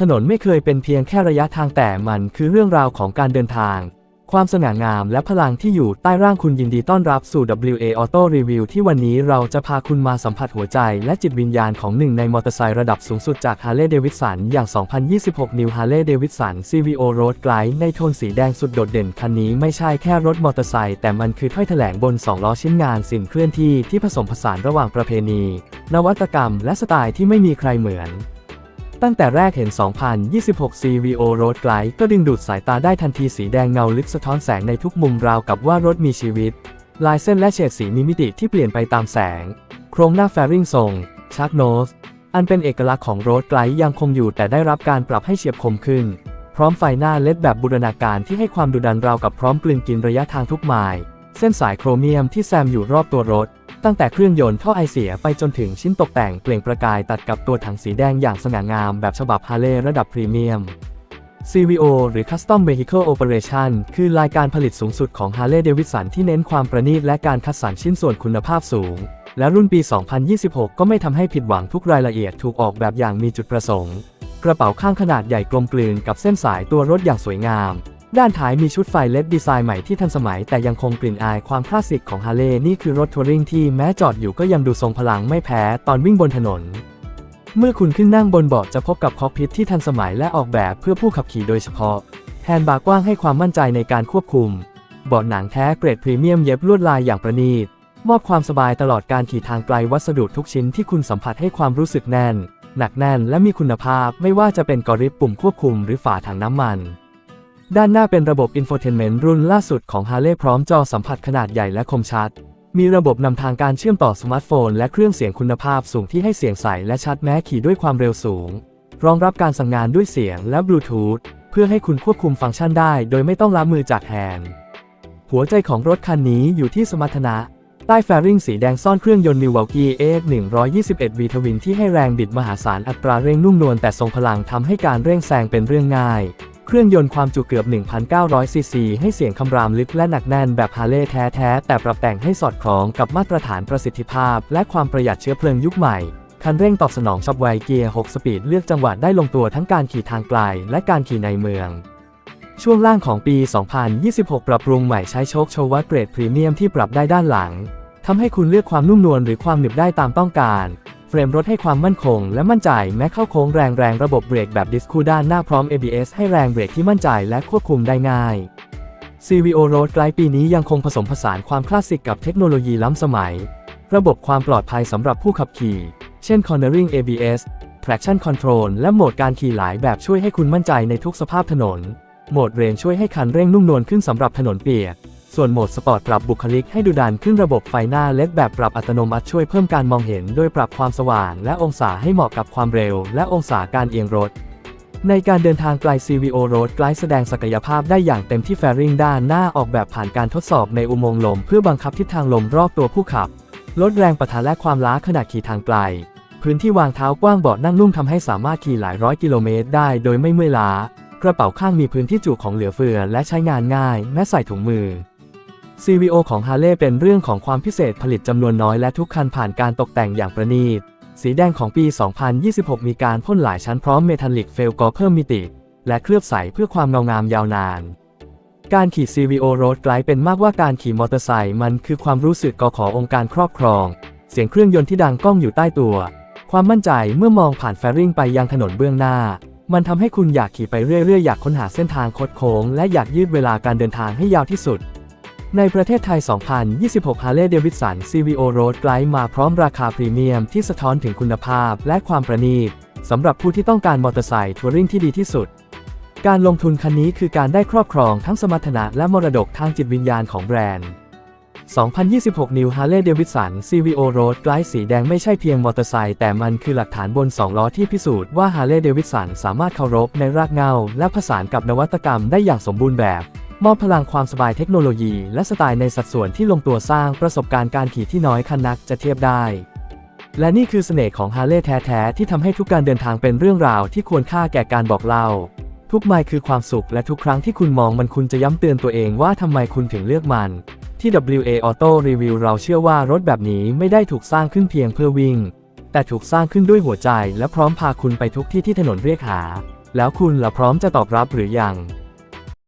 ถนนไม่เคยเป็นเพียงแค่ระยะทางแต่มันคือเรื่องราวของการเดินทาง ความสง่างามและพลังที่อยู่ใต้ร่างคุณยินดีต้อนรับสู่ WA Auto Review ที่วันนี้เราจะพาคุณมาสัมผัสหัวใจและจิตวิญญาณของหนึ่งในมอเตอร์ไซค์ระดับสูงสุดจาก Harley Davidson อย่าง 2026 New Harley Davidson CVO Road Glide ในโทนสีแดงสุดโดดเด่นคันนี้ไม่ใช่แค่รถมอเตอร์ไซค์แต่มันคือถ้อยแถลงบน 2 ล้อชิ้นงานสิ่งเคลื่อนที่ที่ผสมผสานระหว่างประเพณี นวัตกรรม และสไตล์ที่ไม่มีใครเหมือน ตั้งแต่แรกเห็น 2026 CVO Road Glide ก็ดึงดูดสายตาได้ทันทีสีแดงเงาลึกสะท้อนแสงในทุกมุมราวกับว่ารถมีชีวิต ลายเส้นและเฉดสีมีมิติที่เปลี่ยนไปตามแสง โครงหน้าแฟริงทรงชักโนสอันเป็นเอกลักษณ์ของรถไกลยังคงอยู่แต่ได้รับการปรับให้เฉียบคมขึ้น พร้อมไฟหน้าเลดแบบบูรณาการที่ให้ความดุดันราวกับพร้อมกลืนกินระยะทางทุกไมล์เส้นสายโครเมียมที่แซมอยู่รอบตัวรถ ตั้งแต่เครื่องยนต์ท่อไอเสียไปจนถึงชิ้นตกแต่งเปล่งประกายตัดกับตัวถังสีแดงอย่างสง่างามแบบฉบับฮาร์เลย์ระดับพรีเมียม CVO หรือ Custom Vehicle Operation คือรายการผลิตสูงสุดของ Harley Davidson ที่เน้นความประณีตและการคัดสรรชิ้นส่วนคุณภาพสูง และรุ่นปี 2026 ก็ไม่ทำให้ผิดหวังทุกรายละเอียดถูกออกแบบอย่างมีจุดประสงค์ กระเป๋าข้างขนาดใหญ่กลมกลืนกับเส้นสายตัวรถอย่างสวยงาม ด้านท้ายมีชุดไฟเล็ดดีไซน์ใหม่ที่ทันสมัย แต่ยังคงกลิ่นอายความคลาสสิกของฮาร์เลย์นี่คือรถทัวริงที่แม้จอดอยู่ก็ยังดูทรงพลังไม่แพ้ตอนวิ่งบนถนน เมื่อคุณขึ้นนั่งบนเบาะจะพบกับคอกพิทที่ทันสมัยและออกแบบเพื่อผู้ขับขี่โดยเฉพาะแฮนด์บาร์กว้างให้ความมั่นใจในการควบคุม เบาะหนังแท้เกรดพรีเมียมเย็บลวดลายอย่างประณีต มอบความสบายตลอดการขี่ทางไกลวัสดุทุกชิ้นที่คุณสัมผัสให้ความรู้สึกแน่น หนักแน่นและมีคุณภาพไม่ว่าจะเป็นกริปปุ่มควบคุมหรือฝาถังน้ำมัน ด้านหน้าเป็นระบบอินโฟเทนเมนต์รุ่นล่าสุดของ Harley พร้อมจอสัมผัสขนาดใหญ่และคมชัด มีระบบนำทางการเชื่อมต่อสมาร์ทโฟน และเครื่องเสียงคุณภาพสูงที่ให้เสียงใสและชัดแม้ขี่ด้วยความเร็วสูง รองรับการสั่งงานด้วยเสียงและบลูทูธเพื่อให้คุณควบคุมฟังก์ชันได้ โดยไม่ต้องล้ามือจากแฮนด์หัวใจของรถคันนี้อยู่ที่สมรรถนะใต้แฟริงสีแดงซ่อนเครื่องยนต์ Milwaukee AX 121 V ทวินที่ให้แรงบิดมหาศาลอัตราเร่งนุ่มนวลแต่ทรงพลังทำให้การเร่งแซงเป็นเรื่องง่าย เครื่องยนต์ความจุเกือบ 1,900 ซีซี ให้เสียงคำรามลึกและหนักแน่นแบบฮาร์เลย์แท้ๆ แต่ปรับแต่งให้สอดคล้องกับมาตรฐานประสิทธิภาพ และความประหยัดเชื้อเพลิงยุคใหม่ คันเร่งตอบสนองชับไวเกียร์ 6 สปีดเลือกจังหวะได้ลงตัวทั้งการขี่ทางไกลและการขี่ในเมือง ช่วงล่างของปี 2026 ปรับปรุงใหม่ใช้โชคโชวัตเกรดพรีเมียมที่ปรับได้ด้านหลังทำให้คุณเลือกความนุ่มนวลหรือความหนึบได้ตามต้องการ เฟรมรถให้ความมั่นคงและมั่นใจแม้เข้าโค้งแรงแรงระบบเบรกแบบดิสคูด้านหน้าพร้อม ABS ให้แรงเบรกที่มั่นใจและควบคุมได้ง่าย CVO Road ไกลปีนี้ยังคงผสมผสานความคลาสสิกกับเทคโนโลยีล้ำสมัย ระบบความปลอดภัยสำหรับผู้ขับขี่ เช่น Cornering ABS Traction Control และโหมดการขี่หลายแบบช่วยให้คุณมั่นใจในทุกสภาพถนน โหมดเรนช่วยให้คันเร่งนุ่มนวลขึ้นสำหรับถนนเปียก ส่วนโหมดสปอร์ตปรับบุคลิกให้ดูดันขึ้นระบบไฟหน้าเล็ดแบบปรับอัตโนมัติช่วยเพิ่มการมองเห็นโดยปรับความสว่างและองศาให้เหมาะกับความเร็วและองศาการเอียงรถ ในการเดินทางไกล CVO Road ไกลแสดงศักยภาพได้อย่างเต็มที่แฟริงด้านหน้าออกแบบผ่านการทดสอบในอุโมงค์ลม เพื่อบังคับทิศทางลมรอบตัวผู้ขับ ลดแรงปะทะและความล้าขณะขี่ทางไกล พื้นที่วางเท้ากว้างเบาะนั่งนุ่มทำให้สามารถขี่หลายร้อยกิโลเมตรได้โดยไม่เมื่อยล้ากระเป๋าข้างมีพื้นที่จุของเหลือเฟือและใช้งานง่ายแม้ใส่ถุงมือ CVO ของ Harley เป็นเรื่องของความพิเศษผลิตจำนวนน้อยและทุกคันผ่านการตกแต่งอย่างประณีต สีแดงของปี 2026 มีการพ่นหลายชั้นพร้อมเมทัลลิกเฟลกอเพิ่มมิติ และเคลือบใสเพื่อความเงางามยาวนาน การขี่ CVO Road ไกลเป็นมากว่าการขี่มอเตอร์ไซค์มันคือความรู้สึกกอขอองค์การครอบครอง เสียงเครื่องยนต์ที่ดังก้องอยู่ใต้ตัว ความมั่นใจเมื่อมองผ่านแฟริงไปยังถนนเบื้องหน้า มันทำให้คุณอยากขี่ไปเรื่อยๆอยากค้นหาเส้นทางคดโค้ง และอยากยืดเวลาการเดินทางให้ยาวที่สุด ในประเทศไทย 2026 Harley Davidson CVO Road Glide มาพร้อมราคาพรีเมียมที่สะท้อนถึงคุณภาพและความประณีตสำหรับผู้ที่ต้องการมอเตอร์ไซค์ทัวริงที่ดีที่สุด การลงทุนคันนี้คือการได้ครอบครองทั้งสมรรถนะและมรดกทางจิตวิญญาณของแบรนด์ 2026 New Harley Davidson CVO Road Glide สีแดงไม่ใช่เพียงมอเตอร์ไซค์แต่มันคือหลักฐานบน 2 ล้อที่พิสูจน์ว่า Harley Davidson สามารถเคารพในรากเหง้า และผสานกับนวัตกรรมได้อย่างสมบูรณ์แบบ มอบพลังความสบายเทคโนโลยี และสไตล์ในสัดส่วนที่ลงตัวสร้างประสบการณ์การขี่ที่น้อยคันนักจะเทียบได้ และนี่คือเสน่ห์ของฮาร์เลย์แท้ๆที่ทำให้ทุกการเดินทางเป็นเรื่องราวที่ควรค่าแก่การบอกเล่า ทุกไมล์คือความสุขและทุกครั้งที่คุณมองมันคุณจะย้ำเตือนตัวเองว่าทำไมคุณถึงเลือกมันที่ WA Auto Review เราเชื่อว่ารถแบบนี้ไม่ได้ถูกสร้างขึ้นเพียงเพื่อวิ่ง แต่ถูกสร้างขึ้นด้วยหัวใจและพร้อมพาคุณไปทุกที่ที่ถนนเรียกหา แล้วคุณล่ะพร้อมจะตอบรับหรือยัง